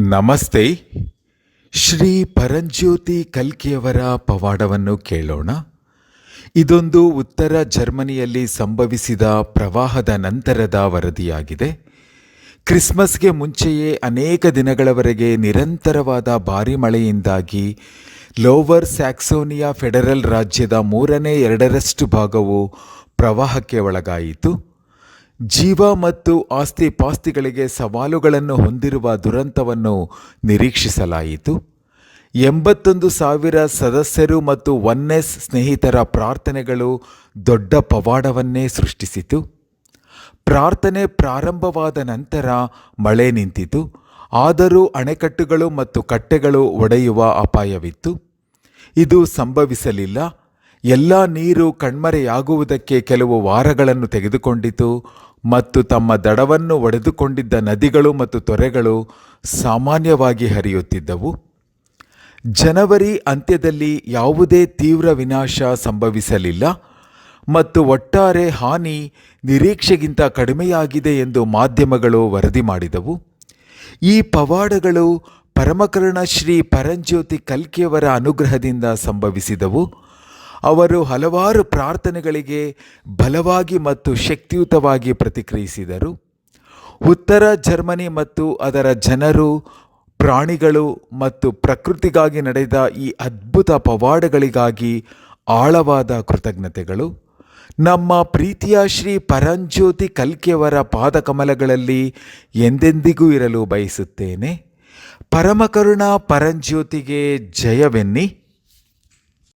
ನಮಸ್ತೆ. ಶ್ರೀ ಪರಂಜ್ಯೋತಿ ಕಲ್ಕಿಯವರ ಪವಾಡವನ್ನು ಕೇಳೋಣ. ಇದೊಂದು ಉತ್ತರ ಜರ್ಮನಿಯಲ್ಲಿ ಸಂಭವಿಸಿದ ಪ್ರವಾಹದ ನಂತರದ ವರದಿಯಾಗಿದೆ. ಕ್ರಿಸ್ಮಸ್ಗೆ ಮುಂಚೆಯೇ ಅನೇಕ ದಿನಗಳವರೆಗೆ ನಿರಂತರವಾದ ಭಾರಿ ಮಳೆಯಿಂದಾಗಿ ಲೋವರ್ ಸ್ಯಾಕ್ಸೋನಿಯಾ ಫೆಡರಲ್ ರಾಜ್ಯದ ಮೂರನೇ ಎರಡರಷ್ಟು ಭಾಗವು ಪ್ರವಾಹಕ್ಕೆ ಒಳಗಾಯಿತು. ಜೀವ ಮತ್ತು ಆಸ್ತಿ ಪಾಸ್ತಿಗಳಿಗೆ ಸವಾಲುಗಳನ್ನು ಹೊಂದಿರುವ ದುರಂತವನ್ನು ನಿರೀಕ್ಷಿಸಲಾಯಿತು. ಎಂಬತ್ತೊಂದು ಸಾವಿರ ಸದಸ್ಯರು ಮತ್ತು ಒನ್ನೆಸ್ ಸ್ನೇಹಿತರ ಪ್ರಾರ್ಥನೆಗಳು ದೊಡ್ಡ ಪವಾಡವನ್ನೇ ಸೃಷ್ಟಿಸಿತು. ಪ್ರಾರ್ಥನೆ ಪ್ರಾರಂಭವಾದ ನಂತರ ಮಳೆ ನಿಂತಿತು. ಆದರೂ ಅಣೆಕಟ್ಟುಗಳು ಮತ್ತು ಕಟ್ಟೆಗಳು ಒಡೆಯುವ ಅಪಾಯವಿತ್ತು. ಇದು ಸಂಭವಿಸಲಿಲ್ಲ. ಎಲ್ಲ ನೀರು ಕಣ್ಮರೆಯಾಗುವುದಕ್ಕೆ ಕೆಲವು ವಾರಗಳನ್ನು ತೆಗೆದುಕೊಂಡಿತು ಮತ್ತು ತಮ್ಮ ದಡವನ್ನು ಒಡೆದುಕೊಂಡಿದ್ದ ನದಿಗಳು ಮತ್ತು ತೊರೆಗಳು ಸಾಮಾನ್ಯವಾಗಿ ಹರಿಯುತ್ತಿದ್ದವು. ಜನವರಿ ಅಂತ್ಯದಲ್ಲಿ ಯಾವುದೇ ತೀವ್ರ ವಿನಾಶ ಸಂಭವಿಸಲಿಲ್ಲ ಮತ್ತು ಒಟ್ಟಾರೆ ಹಾನಿ ನಿರೀಕ್ಷೆಗಿಂತ ಕಡಿಮೆಯಾಗಿದೆ ಎಂದು ಮಾಧ್ಯಮಗಳು ವರದಿ ಮಾಡಿದವು. ಈ ಪವಾಡಗಳು ಪರಮಕರ್ಣ ಶ್ರೀ ಪರಂಜ್ಯೋತಿ ಕಲ್ಕಿಯವರ ಅನುಗ್ರಹದಿಂದ ಸಂಭವಿಸಿದವು. ಅವರು ಹಲವಾರು ಪ್ರಾರ್ಥನೆಗಳಿಗೆ ಬಲವಾಗಿ ಮತ್ತು ಶಕ್ತಿಯುತವಾಗಿ ಪ್ರತಿಕ್ರಿಯಿಸಿದರು. ಉತ್ತರ ಜರ್ಮನಿ ಮತ್ತು ಅದರ ಜನರು, ಪ್ರಾಣಿಗಳು ಮತ್ತು ಪ್ರಕೃತಿಗಾಗಿ ನಡೆದ ಈ ಅದ್ಭುತ ಪವಾಡಗಳಿಗಾಗಿ ಆಳವಾದ ಕೃತಜ್ಞತೆಗಳು. ನಮ್ಮ ಪ್ರೀತಿಯ ಶ್ರೀ ಪರಂಜ್ಯೋತಿ ಕಲ್ಕೆಯವರ ಪಾದಕಮಲಗಳಲ್ಲಿ ಎಂದೆಂದಿಗೂ ಇರಲು ಬಯಸುತ್ತೇನೆ. ಪರಮಕರುಣ ಪರಂಜ್ಯೋತಿಗೆ ಜಯವೆನ್ನಿ.